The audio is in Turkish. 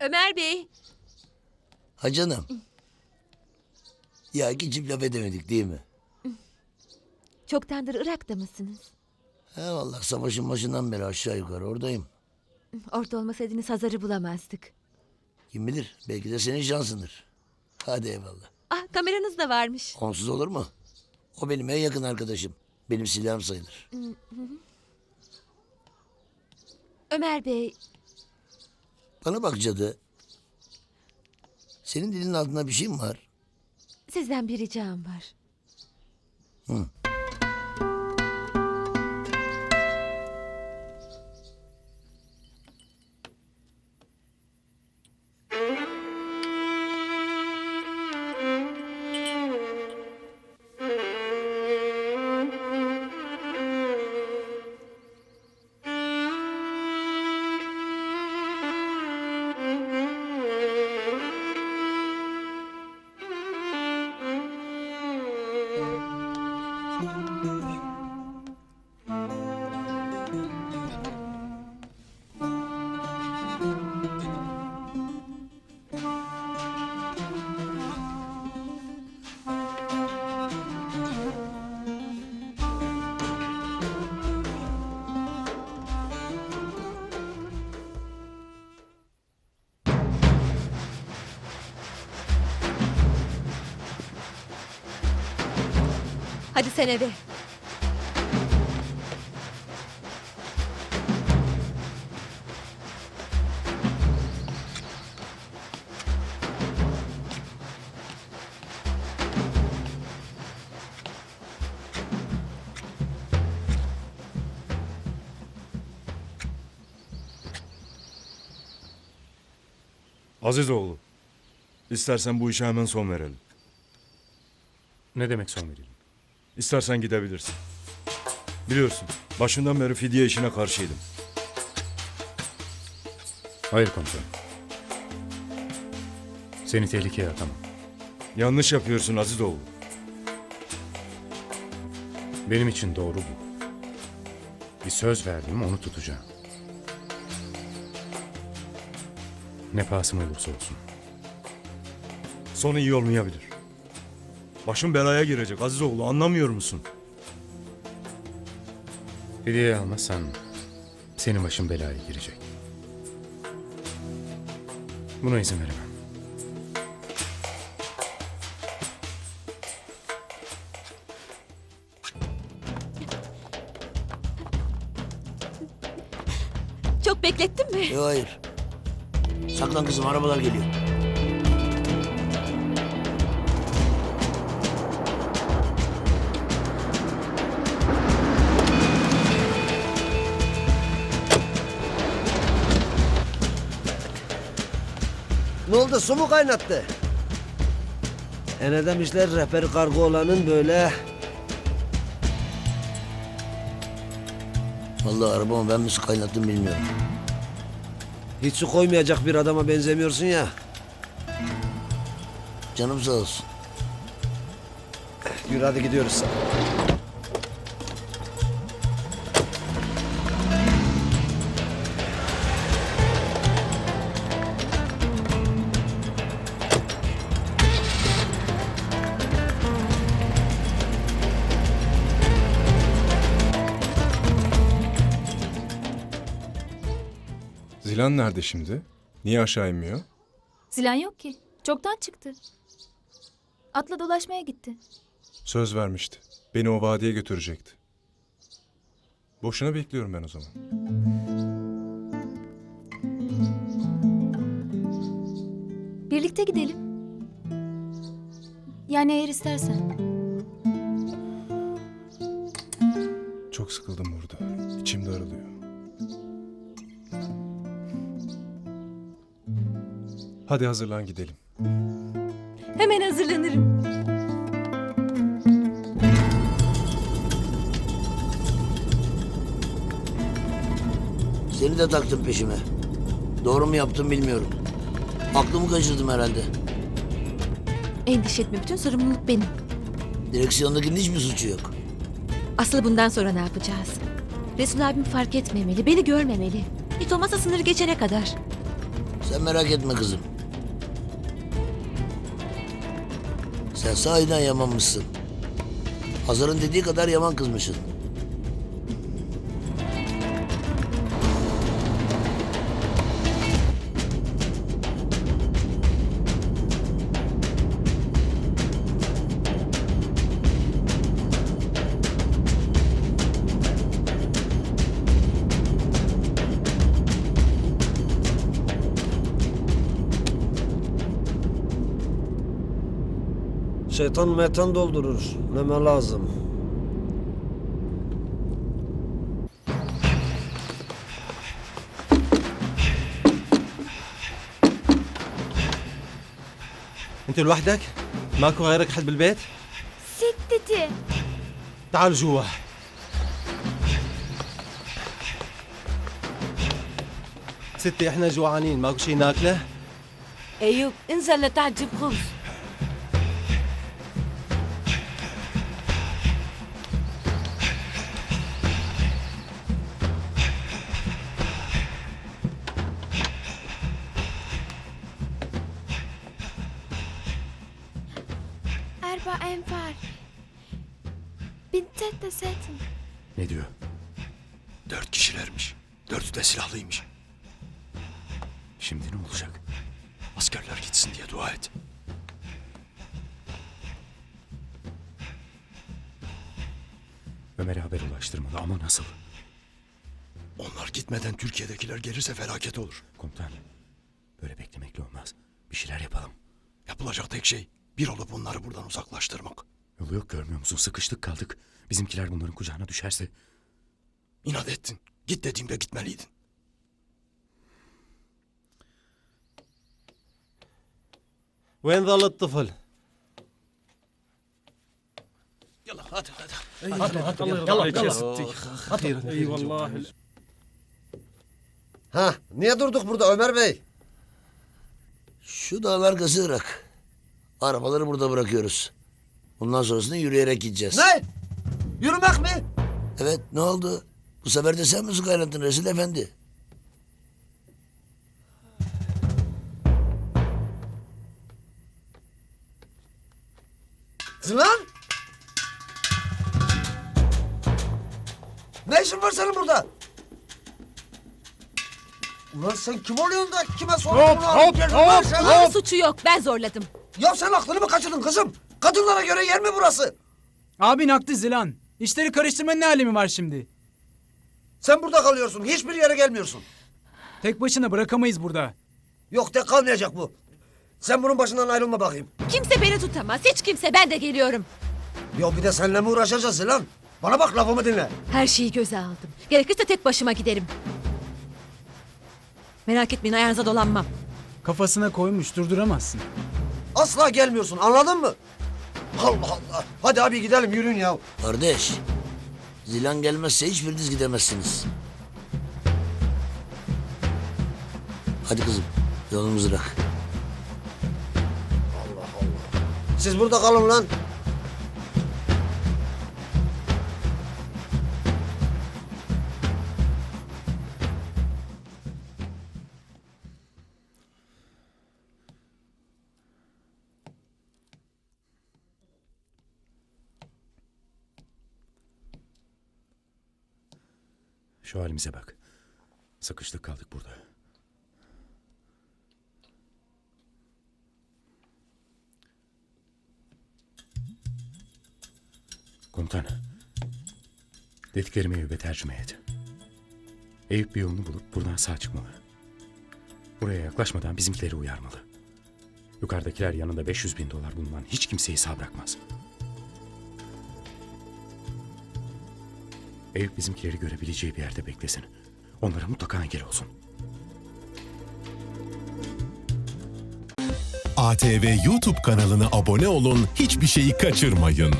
Ömer Bey. Ha canım. Ya iki çift laf edemedik değil mi? Çoktandır Irak'ta mısınız? He vallahi savaşın başından beri aşağı yukarı oradayım. Orada olmasaydınız Hazar'ı bulamazdık. Kim bilir belki de senin şansındır. Hadi eyvallah. Ah kameranız da varmış. Onsuz olur mu? O benim en yakın arkadaşım. Benim silahım sayılır. Ömer Bey, Bana bak cadı. Senin dilinin altında bir şey mi var? sizden bir ricam var. Hadi sen eve. Azizoğlu. İstersen bu işe hemen son verelim. Ne demek son verelim? İstersen gidebilirsin. Biliyorsun, başından beri fidye işine karşıydım. Hayır komutanım. Seni tehlikeye atamam. Yanlış yapıyorsun Azizoğlu. Benim için doğru bu. Bir söz verdim onu tutacağım. Ne pahasına olursa olsun. Sonu iyi olmayabilir. Başın belaya girecek Azizoğlu, anlamıyor musun? Hediye almazsan senin başın belaya girecek. Buna izin veremem. Çok beklettin mi? Yok hayır. Saklan kızım arabalar geliyor. Oldu su mu kaynattı? E ne demişler rehberi kargo olanın böyle Vallahi arabamı ben mi su kaynattım bilmiyorum. hiç su koymayacak bir adama benzemiyorsun ya. Canım sağ olsun. Yürü hadi gidiyoruz. Zilan nerede şimdi? Niye aşağı inmiyor? Zilan yok ki. Çoktan çıktı. Atla dolaşmaya gitti. Söz vermişti. Beni o vadiye götürecekti. Boşuna bekliyorum ben o zaman. Birlikte gidelim. Yani eğer istersen. Çok sıkıldım burada. İçim daralıyor. Hadi hazırlan gidelim. Hemen hazırlanırım. Seni de taktım peşime. Doğru mu yaptım bilmiyorum. Aklımı kaçırdım herhalde. Endişe etme bütün sorumluluk benim. Direksiyondakinin hiçbir suçu yok. Aslı bundan sonra ne yapacağız? Resul abim fark etmemeli, beni görmemeli. Hiç olmazsa sınırı geçene kadar. Sen merak etme kızım. Sen sahiden yamanmışsın. Hazar'ın dediği kadar yaman kızmışsın. Şeytan metan doldurur. Neme lazım. أنت لوحدك؟ ماكو غيرك حد بالبيت؟ Sitteti. تعال جوا ستي إحنا جوعانين ماكو شي ناكلة؟ أيوب انزل لتحت جيب خبز Erba enfer. Bintet de setin. Ne diyor? Dört kişilermiş. Dördü de silahlıymış. Şimdi ne olacak? Askerler gitsin diye dua et. Ömer'e haber ulaştırmalı ama nasıl? Onlar gitmeden Türkiye'dekiler gelirse felaket olur. Komutan, böyle beklemekle olmaz. Bir şeyler yapalım. Yapılacak tek şey bir olup onları buradan uzaklaştırmak. Yolu yok görmüyor musun? Sıkıştık kaldık. Bizimkiler bunların kucağına düşerse İnat ettin. Git dediğimde gitmeliydin. وين ظل الطفل؟ Ha, niye durduk burada Ömer Bey? Şu dağlar gazı Irak. Arabaları burada bırakıyoruz. Bundan sonrasını yürüyerek gideceğiz. Ne? Yürümek mi? Evet ne oldu? Bu sefer de sen mi su kaynattın Resul Efendi? Lan! Ne işin var senin burada? Ulan sen kim oluyorsun da kime soruyorsun? Hop hop hop Onun suçu yok. Ben zorladım. Ya sen aklını mı kaçırdın kızım? Kadınlara göre yer mi burası? Abin haklı Zilan. İşleri karıştırmanın ne alemi var şimdi? Sen burada kalıyorsun. Hiçbir yere gelmiyorsun. Tek başına bırakamayız burada. Yok tek kalmayacak bu. Sen bunun başından ayrılma bakayım. Kimse beni tutamaz. Hiç kimse. Ben de geliyorum. Yok bir de seninle mi uğraşacağız lan? Bana bak lafımı dinle. Her şeyi göze aldım. Gerekirse tek başıma giderim. Merak etmeyin ayağınıza dolanmam. Kafasına koymuş durduramazsın. Asla gelmiyorsun anladın mı? Allah Allah. Hadi abi gidelim yürüyün ya. Kardeş, Zilan gelmezse hiçbiriniz gidemezsiniz. Hadi kızım, yolumuzu bırak. Siz burada kalın lan. Şu halimize bak. Sıkıştık kaldık burada. Komutan. Dediklerimi Eyüp'e tercüme et. Eyüp bir yolunu bulup buradan sağ çıkmalı. Buraya yaklaşmadan bizimkileri uyarmalı. Yukarıdakiler yanında 500 bin dolar bulunan hiç kimseyi sağ bırakmaz. Eyüp bizimkileri görebileceği bir yerde beklesin. Onlara mutlaka engel olsun. ATV YouTube kanalına abone olun, hiçbir şeyi kaçırmayın.